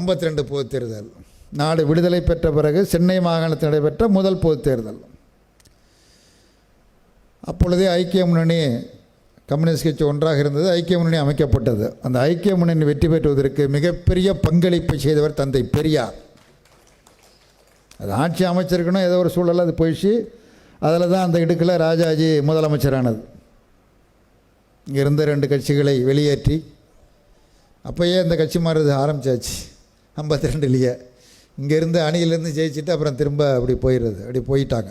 ஐம்பத்தி ரெண்டு பொதுத் தேர்தல். நாடு விடுதலை பெற்ற பிறகு சென்னை மாகாணத்தில் நடைபெற்ற முதல் பொதுத் தேர்தல். அப்பொழுதே ஐக்கிய முன்னணி கம்யூனிஸ்ட் கட்சி ஒன்றாக இருந்தது. ஐக்கிய முன்னணி அமைக்கப்பட்டது. அந்த ஐக்கிய முன்னணி வெற்றி பெற்றுவதற்கு மிகப்பெரிய பங்களிப்பு செய்தவர் தந்தை பெரியார். அது ஆட்சி அமைச்சிருக்கணும். ஏதோ ஒரு சூழலில் அது போயிடுச்சு. அதில் தான் அந்த இடுக்கில் ராஜாஜி முதலமைச்சரானது. இங்கே இருந்த ரெண்டு கட்சிகளை வெளியேற்றி அப்போயே இந்த கட்சி மாறுறது ஆரம்பிச்சாச்சு. ஐம்பத்தி ரெண்டுலேயே இங்கேருந்து அணியிலேருந்து ஜெயிச்சுட்டு அப்புறம் திரும்ப அப்படி போயிடுறது. அப்படி போயிட்டாங்க.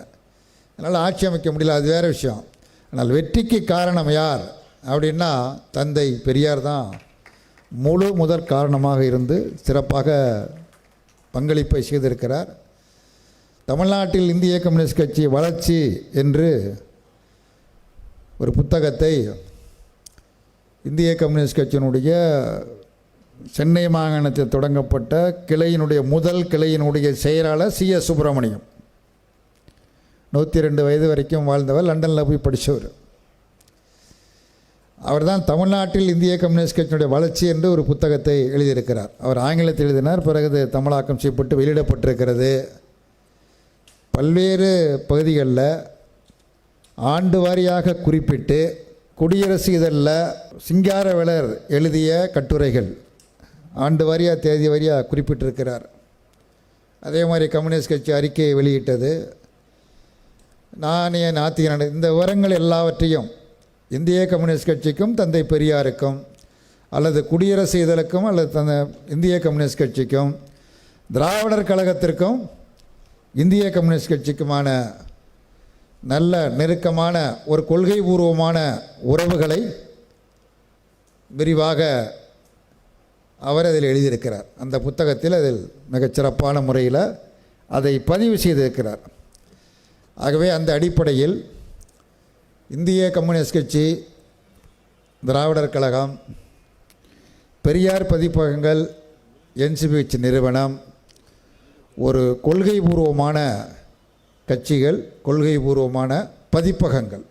அதனால் ஆட்சி அமைக்க முடியல. அது வேறு விஷயம். ஆனால் வெற்றிக்கு காரணம் யார்? அப்படின்னா தந்தை பெரியார் தான். முழு முதற் காரணமாக இருந்து சிறப்பாக பங்களிப்பை செய்திருக்கிறார். தமிழ்நாட்டில் இந்திய கம்யூனிஸ்ட் கட்சி வளர்ச்சி என்று ஒரு புத்தகத்தை இந்திய கம்யூனிஸ்ட் கட்சியினுடைய சென்னை மாகாணத்தில் தொடங்கப்பட்ட கிளையினுடைய முதல் கிளையினுடைய செயலாளர் சி எஸ் சுப்பிரமணியம். நூற்றி ரெண்டு வயது வரைக்கும் வாழ்ந்தவர் லண்டனில் போய் படித்தவர் அவர் தான் தமிழ்நாட்டில் இந்திய கம்யூனிஸ்ட் கட்சியினுடைய வளர்ச்சி என்று ஒரு புத்தகத்தை எழுதியிருக்கிறார். அவர் ஆங்கிலத்தில் எழுதினார் பிறகு அது தமிழாக்கம் செய்யப்பட்டு வெளியிடப்பட்டிருக்கிறது. பல்வேறு பகுதிகளில் ஆண்டு வாரியாக குறிப்பிட்டு குடியரசு இதழில் சிங்காரவேலர் எழுதிய கட்டுரைகள். ஆண்டு வாரியாக தேதி வாரியாக குறிப்பிட்டிருக்கிறார். அதே மாதிரி கம்யூனிஸ்ட் கட்சி அறிக்கையை வெளியிட்டது. நாணய நாத்திகன இந்த விவரங்கள் எல்லாவற்றையும் இந்திய கம்யூனிஸ்ட் கட்சிக்கும் தந்தை பெரியாருக்கும் அல்லது குடியரசு இதழுக்கும் அல்லது தந்த இந்திய கம்யூனிஸ்ட் கட்சிக்கும் திராவிடர் கழகத்திற்கும் இந்திய கம்யூனிஸ்ட் கட்சிக்குமான நல்ல நெருக்கமான ஒரு கொள்கை பூர்வமான உறவுகளை விரிவாக அவர் அதில் எழுதியிருக்கிறார். அந்த புத்தகத்தில் அதில் மிகச்சிறப்பான முறையில் அதை பதிவு செய்திருக்கிறார். ஆகவே அந்த அடிப்படையில் இந்திய கம்யூனிஸ்ட் கட்சி திராவிடர் கழகம் பெரியார் பதிப்பகங்கள் என்சிபிஹெச் நிறுவனம் ஒரு கொள்கை பூர்வமான கட்சிகள் கொள்கை பூர்வமான பதிப்பகங்கள்.